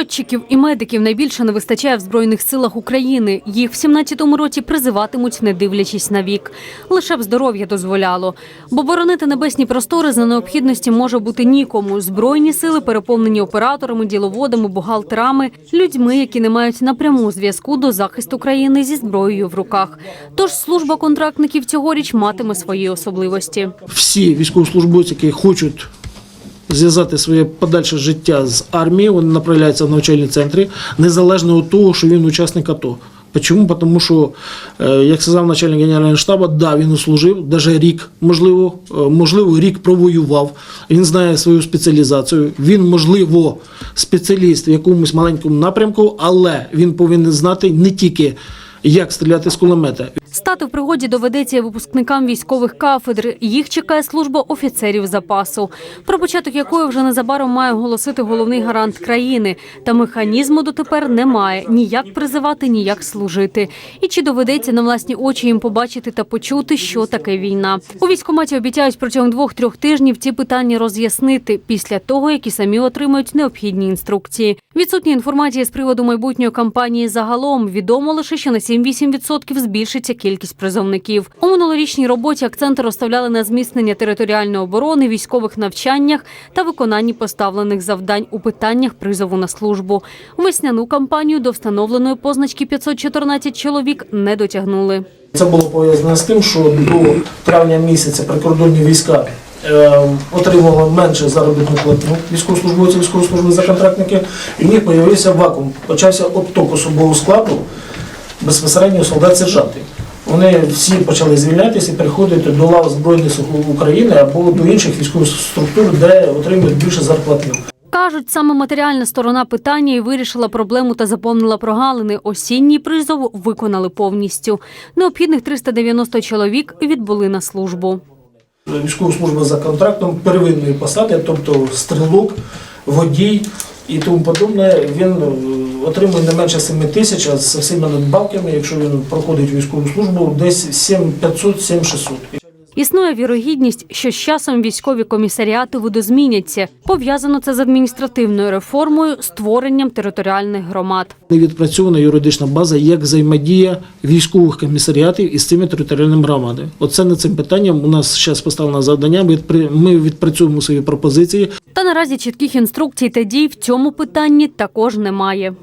Льотчиків і медиків найбільше не вистачає в збройних силах України. Їх в 17-му році призиватимуть, не дивлячись на вік. Лише б здоров'я дозволяло. Бо боронити небесні простори за необхідності може бути нікому. Збройні сили переповнені операторами, діловодами, бухгалтерами, людьми, які не мають напряму зв'язку до захисту країни зі зброєю в руках. Тож служба контрактників цьогоріч матиме свої особливості. всі військовослужбовці, які хочуть зв'язати своє подальше життя з армією, вони направляються в навчальні центри, незалежно від того, що він учасник АТО. Чому? Тому що, е, як сказав начальник генерального штабу, да, він служив, навіть рік, можливо, е, можливо, рік провоював. Він знає свою спеціалізацію. Він, можливо, спеціаліст в якомусь маленькому напрямку, але він повинен знати не тільки як стріляти з кулемета, Стати в пригоді доведеться випускникам військових кафедр. Їх чекає служба офіцерів запасу, про початок якої вже незабаром має оголосити головний гарант країни. Та механізму дотепер немає ніяк призивати, ніяк служити. І чи доведеться на власні очі їм побачити та почути, що таке війна? У військкоматі обіцяють протягом двох-трьох тижнів ці питання роз'яснити після того, як і самі отримають необхідні інструкції. Відсутні інформації з приводу майбутньої кампанії загалом відомо лише, що на 7-8% збільшиться кількість призовників. У минулорічній роботі акценти розставляли на зміцнення територіальної оборони, військових навчаннях та виконанні поставлених завдань у питаннях призову на службу. Весняну кампанію до встановленої позначки 514 чоловік не дотягнули. Це було пов'язано з тим, що до травня місяця прикордонні війська е, отримували менше заробітну платню військовослужбовці, військовослужбовці за контрактники, і в них з'явився вакуум. Почався обток особового складу безпосередньо солдат-сержантів. Вони всі почали звільнятися і переходити до лав Збройних сил України або до інших військових структур, де отримують більше зарплатню. Кажуть, саме матеріальна сторона питання і вирішила проблему та заповнила прогалини. Осінній призов виконали повністю. Необхідних 390 чоловік відбули на службу. Військова служба за контрактом первинної посади, тобто стрілок, водій і тому подобне, він е, отримує не менше 7 тисяч, а з всіма надбавками, якщо він проходить військову службу, десь 7500 7600 Існує вірогідність, що з часом військові комісаріати видозміняться. Пов'язано це з адміністративною реформою, створенням територіальних громад. Не відпрацьована юридична база, як взаємодія військових комісаріатів із цими територіальними громадами. Оце над цим питанням у нас зараз поставлено завдання. Ми відпрацюємо свої пропозиції. Та наразі чітких інструкцій та дій в цьому питанні також немає.